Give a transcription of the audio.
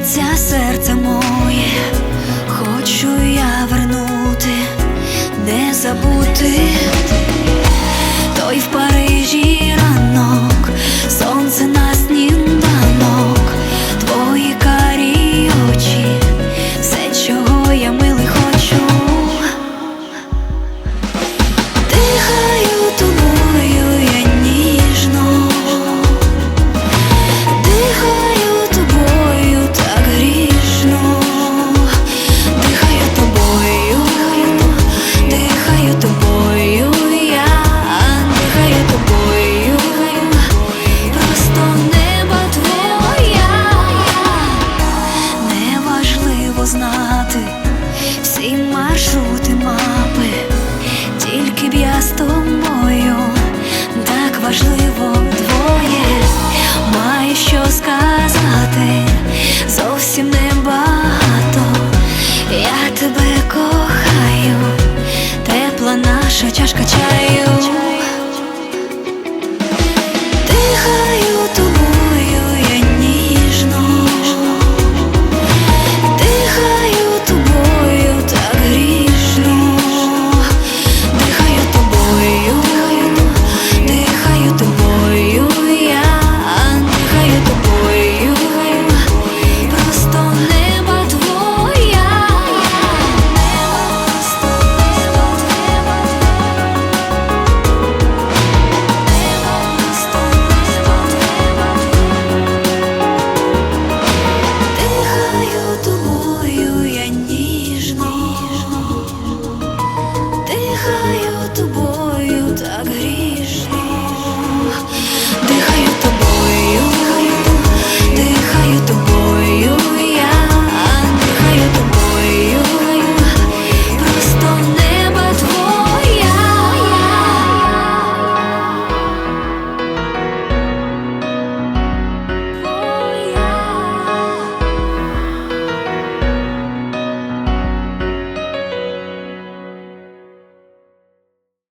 б'ється серце моє. Хочу я вернути, не забути